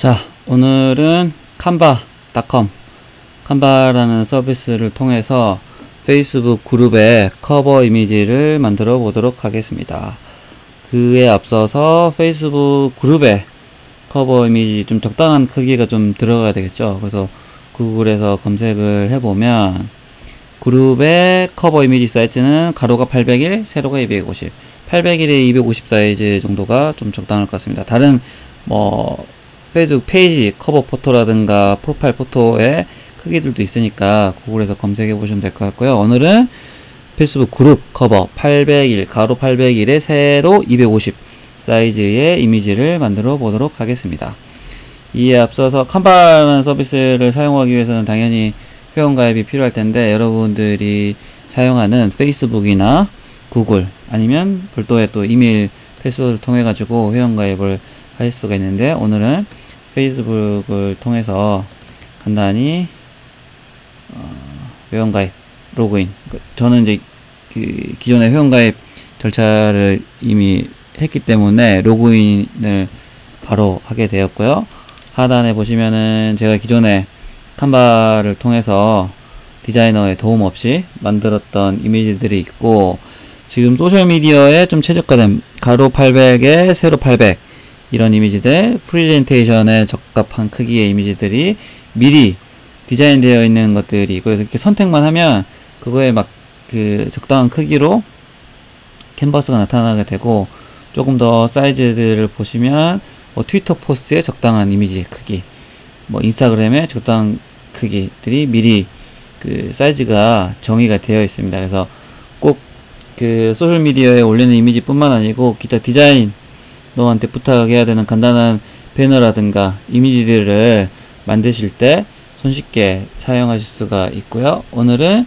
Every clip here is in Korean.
자, 오늘은 칸바닷컴 칸바라는 서비스를 통해서 페이스북 그룹의 커버 이미지를 만들어 보도록 하겠습니다. 그에 앞서서 페이스북 그룹의 커버 이미지 좀 적당한 크기가 좀 들어가야 되겠죠. 그래서 구글에서 검색을 해보면 그룹의 커버 이미지 사이즈는 가로가 801, 세로가 250, 801에 250 사이즈 정도가 좀 적당할 것 같습니다. 다른 뭐 페이스북 페이지 커버 포토라든가 프로파일 포토의 크기들도 있으니까 구글에서 검색해 보시면 될 것 같고요. 오늘은 페이스북 그룹 커버 801 가로 801에 세로 250 사이즈의 이미지를 만들어 보도록 하겠습니다. 이에 앞서서 칸바라는 서비스를 사용하기 위해서는 당연히 회원 가입이 필요할 텐데 여러분들이 사용하는 페이스북이나 구글 아니면 별도의 또 이메일 패스워드를 통해 가지고 회원 가입을 할 수가 있는데 오늘은 페이스북을 통해서 간단히 어, 회원가입 로그인. 그 저는 이제 그 기존의 회원가입 절차를 이미 했기 때문에 로그인을 바로 하게 되었고요. 하단에 보시면은 제가 기존에 칸바를 통해서 디자이너의 도움 없이 만들었던 이미지들이 있고 지금 소셜미디어에 좀 최적화된 가로 800에 세로 800 이런 이미지들 프리젠테이션에 적합한 크기의 이미지들이 미리 디자인되어 있는 것들이 그래서 이렇게 선택만 하면 그거에 막 그 적당한 크기로 캔버스가 나타나게 되고 조금 더 사이즈들을 보시면 뭐 트위터 포스트에 적당한 이미지 크기 뭐 인스타그램에 적당한 크기들이 미리 그 사이즈가 정의가 되어 있습니다. 그래서 꼭 그 소셜미디어에 올리는 이미지뿐만 아니고 기타 디자인 너한테 부탁해야 되는 간단한 배너라든가 이미지들을 만드실 때 손쉽게 사용하실 수가 있고요. 오늘은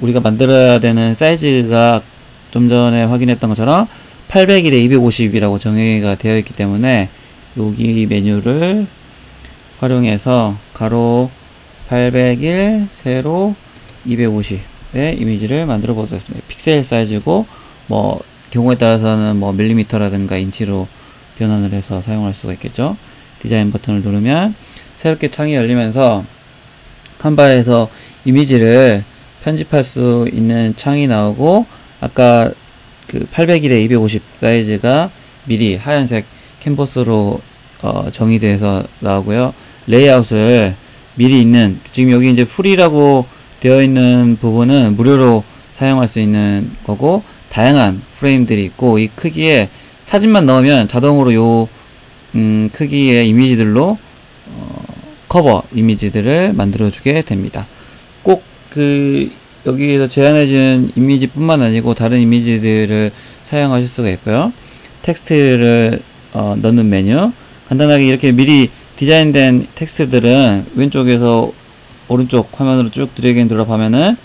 우리가 만들어야 되는 사이즈가 좀 전에 확인했던 것처럼 801에 250이라고 정의가 되어 있기 때문에 여기 메뉴를 활용해서 가로 801, 세로 250의 이미지를 만들어 보겠습니다. 픽셀 사이즈고 뭐 경우에 따라서는 뭐 밀리미터라든가 인치로 변환을 해서 사용할 수가 있겠죠. 디자인 버튼을 누르면 새롭게 창이 열리면서 칸바에서 이미지를 편집할 수 있는 창이 나오고 아까 그 801에 250 사이즈가 미리 하얀색 캔버스로 어, 정의돼서 나오고요. 레이아웃을 미리 있는 지금 여기 이제 프리라고 되어 있는 부분은 무료로 사용할 수 있는 거고 다양한 프레임들이 있고 이 크기에 사진만 넣으면 자동으로 요 음, 크기의 이미지들로 어, 커버 이미지들을 만들어 주게 됩니다. 꼭 그 여기에서 제안해준 이미지뿐만 아니고 다른 이미지들을 사용하실 수가 있고요. 텍스트를 어, 넣는 메뉴 간단하게 이렇게 미리 디자인된 텍스트들은 왼쪽에서 오른쪽 화면으로 쭉 드래그 앤 드롭 하면은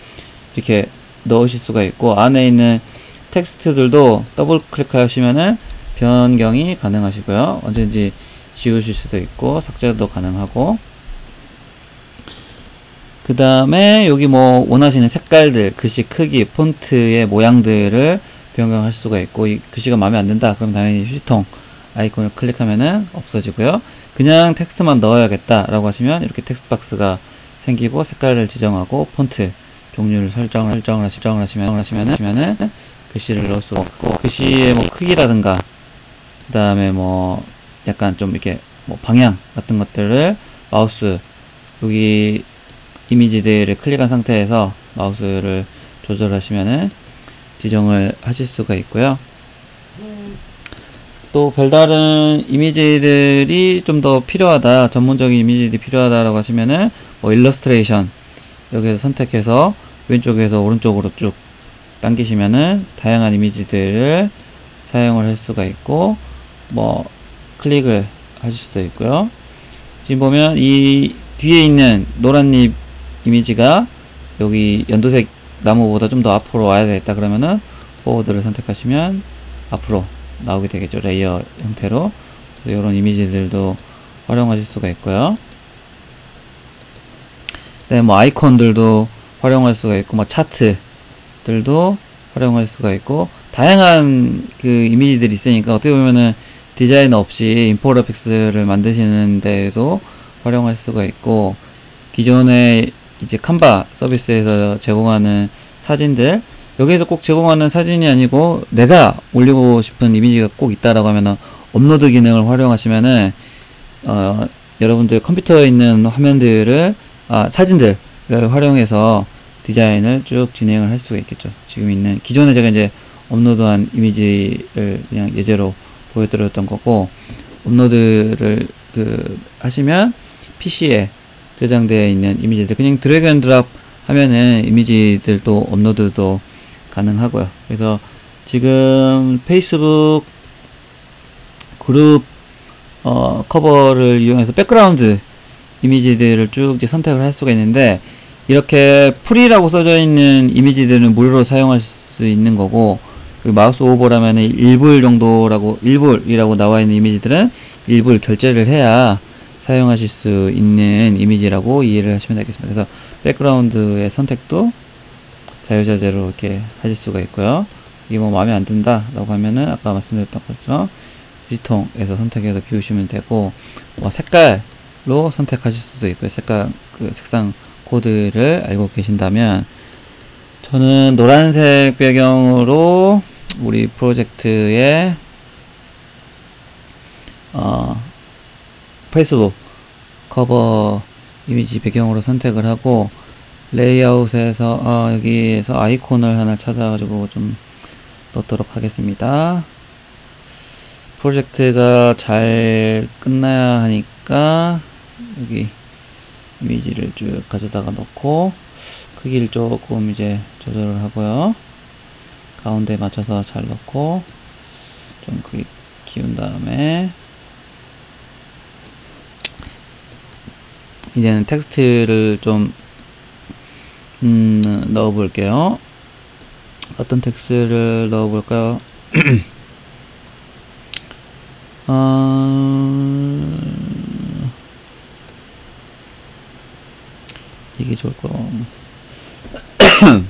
이렇게 넣으실 수가 있고 안에 있는 텍스트들도 더블 클릭하시면은 변경이 가능하시고요. 언제든지 지우실 수도 있고 삭제도 가능하고 그 다음에 여기 뭐 원하시는 색깔들, 글씨 크기, 폰트의 모양들을 변경할 수가 있고 이 글씨가 마음에 안 든다 그럼 당연히 휴지통 아이콘을 클릭하면은 없어지고요. 그냥 텍스트만 넣어야겠다 라고 하시면 이렇게 텍스트 박스가 생기고 색깔을 지정하고 폰트 종류를 설정을 설정을 하시, 설정을 하시면 하시면은 글씨를 넣을 수가 없고 글씨의 뭐 크기라든가 그 다음에 뭐 약간 좀 이렇게 뭐 방향 같은 것들을 마우스 여기 이미지들을 클릭한 상태에서 마우스를 조절하시면은 지정을 하실 수가 있고요. 또 별다른 이미지들이 좀 더 필요하다, 전문적인 이미지들이 필요하다라고 하시면은 뭐 일러스트레이션 여기서 선택해서 왼쪽에서 오른쪽으로 쭉 당기시면은 다양한 이미지들을 사용을 할 수가 있고 뭐 클릭을 하실 수도 있고요. 지금 보면 이 뒤에 있는 노란잎 이미지가 여기 연두색 나무보다 좀 더 앞으로 와야 되겠다 그러면은 포워드를 선택하시면 앞으로 나오게 되겠죠. 레이어 형태로. 이런 이미지들도 활용하실 수가 있고요. 네, 뭐 아이콘들도 활용할 수가 있고 뭐 차트 들도 활용할 수가 있고 다양한 그 이미지들이 있으니까 어떻게 보면은 디자인 없이 인포그래픽스를 만드시는 데에도 활용할 수가 있고 기존의 이제 칸바 서비스에서 제공하는 사진들 여기에서 꼭 제공하는 사진이 아니고 내가 올리고 싶은 이미지가 꼭 있다라고 하면은 업로드 기능을 활용하시면은 어, 여러분들 컴퓨터에 있는 화면들을 아, 사진들을 활용해서 디자인을 쭉 진행을 할 수가 있겠죠. 지금 있는 기존에 제가 이제 업로드한 이미지를 그냥 예제로 보여드렸던 거고 업로드를 그 하시면 PC에 저장되어 있는 이미지들 그냥 드래그 앤 드랍 하면은 이미지들도 업로드도 가능하고요. 그래서 지금 페이스북 그룹 어, 커버를 이용해서 백그라운드 이미지들을 쭉 이제 선택을 할 수가 있는데 이렇게 프리라고 써져 있는 이미지들은 무료로 사용할 수 있는 거고 그 마우스 오버라면은 1불 정도라고 1불이라고 나와 있는 이미지들은 1불 결제를 해야 사용하실 수 있는 이미지라고 이해를 하시면 되겠습니다. 그래서 백그라운드의 선택도 자유자재로 이렇게 하실 수가 있고요. 이게 뭐 마음에 안 든다라고 하면은 아까 말씀드렸던 것처럼 비통에서 선택해서 비우시면 되고 뭐 색깔로 선택하실 수도 있고요. 색깔 그 색상 코드를 알고 계신다면 저는 노란색 배경으로 우리 프로젝트의 어, 페이스북 커버 이미지 배경으로 선택을 하고 레이아웃에서 어, 여기에서 아이콘을 하나 찾아가지고 좀 넣도록 하겠습니다. 프로젝트가 잘 끝나야 하니까 여기 이미지를 쭉 가져다가 넣고 크기를 조금 이제 조절을 하고요. 가운데 맞춰서 잘 넣고 좀 크게 키운 다음에 이제는 텍스트를 좀 음, 넣어 볼게요. 어떤 텍스트를 넣어 볼까요? 어... 이게 좋을 거.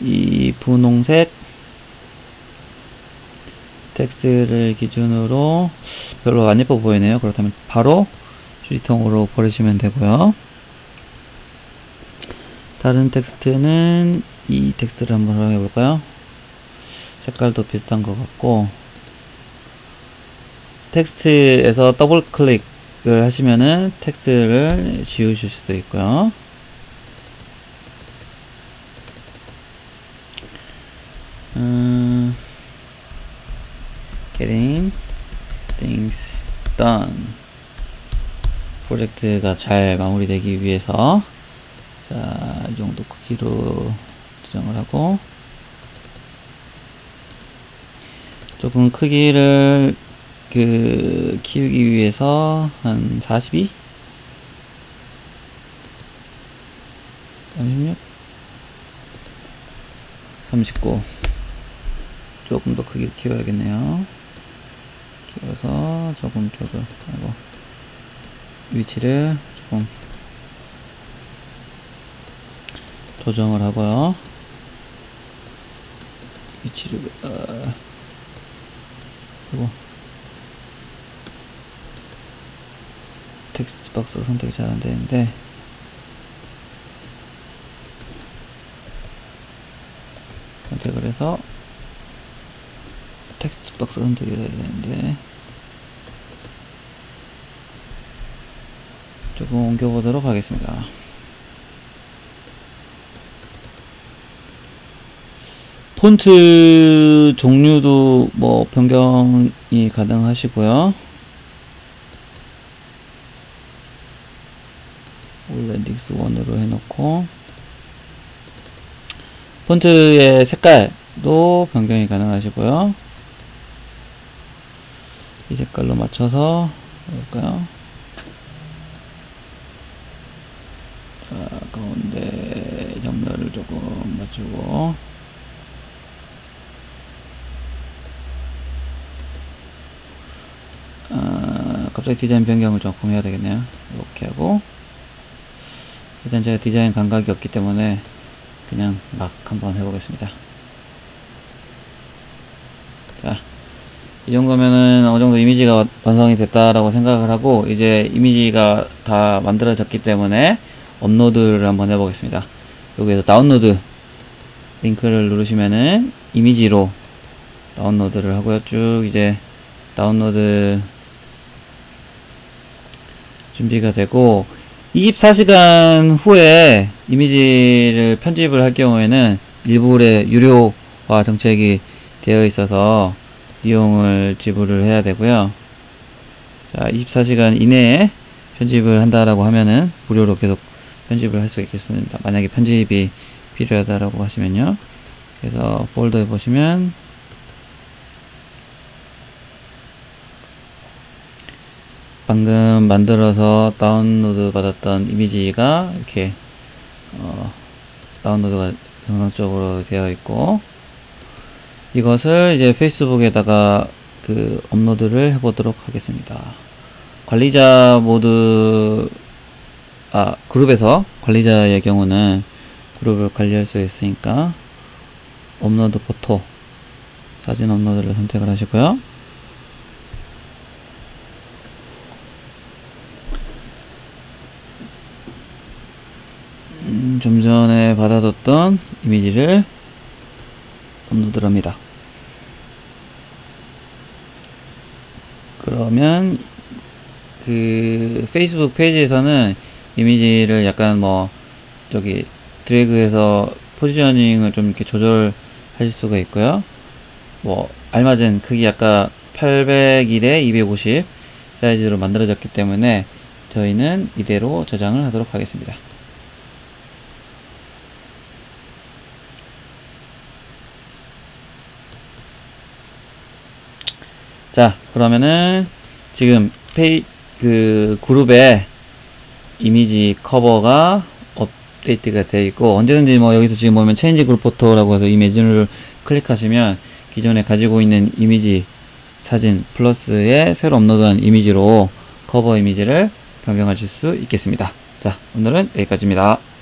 이 분홍색 텍스트를 기준으로 별로 안 예뻐 보이네요. 그렇다면 바로 휴지통으로 버리시면 되고요. 다른 텍스트는 이 텍스트를 한번 활용해 볼까요? 색깔도 비슷한 것 같고 텍스트에서 더블 클릭을 하시면은 텍스트를 지우실 수도 있고요. 음, getting things done 프로젝트가 잘 마무리되기 위해서 자, 이 정도 크기로 지정을 하고 조금 크기를 그 키우기 위해서 한 42? 36? 39 조금 더 크게 키워야겠네요 키워서 조금 조절하고 위치를 조금 조정을 하고요 위치를 어, 그리고 텍스트 박스 선택이 잘 안되는데. 선택을 해서 텍스트 박스 선택이 돼야 되는데. 조금 옮겨보도록 하겠습니다. 폰트 종류도 뭐 변경이 가능하시고요 올랜딩스 1으로 해놓고 폰트의 색깔도 변경이 가능하시고요. 이 색깔로 맞춰서 해볼까요? 자 가운데 정렬을 조금 맞추고 아, 갑자기 디자인 변경을 조금 해야 되겠네요. 이렇게 하고 일단 제가 디자인 감각이 없기 때문에 그냥 막 한번 해보겠습니다. 자, 이 정도면은 어느 정도 이미지가 완성이 됐다라고 생각을 하고 이제 이미지가 다 만들어졌기 때문에 업로드를 한번 해보겠습니다. 여기에서 다운로드 링크를 누르시면은 이미지로 다운로드를 하고요. 쭉 이제 다운로드 준비가 되고 24시간 후에 이미지를 편집을 할 경우에는 일부의 유료화 정책이 되어 있어서 비용을 지불을 해야 되고요. 자, 24시간 이내에 편집을 한다라고 하면은 무료로 계속 편집을 할 수 있겠습니다. 만약에 편집이 필요하다라고 하시면요. 그래서 폴더에 보시면 방금 만들어서 다운로드 받았던 이미지가 이렇게 어, 다운로드가 정상적으로 되어 있고 이것을 이제 페이스북에다가 그 업로드를 해보도록 하겠습니다. 관리자 모드 아 그룹에서 관리자의 경우는 그룹을 관리할 수 있으니까 업로드 포토 사진 업로드를 선택을 하시고요. 음, 좀 전에 받아뒀던 이미지를 업로드를 합니다. 그러면 그 페이스북 페이지에서는 이미지를 약간 뭐 저기 드래그해서 포지셔닝을 좀 이렇게 조절하실 수가 있고요. 뭐 알맞은 크기 아까 801에 250 사이즈로 만들어졌기 때문에 저희는 이대로 저장을 하도록 하겠습니다. 자 그러면은 지금 페이 그 그룹에 이미지 커버가 업데이트가 되어 있고 언제든지 뭐 여기서 지금 보면 체인지 그룹 포토라고 해서 이미지를 클릭하시면 기존에 가지고 있는 이미지 사진 플러스에 새로 업로드한 이미지로 커버 이미지를 변경하실 수 있겠습니다. 자 오늘은 여기까지입니다.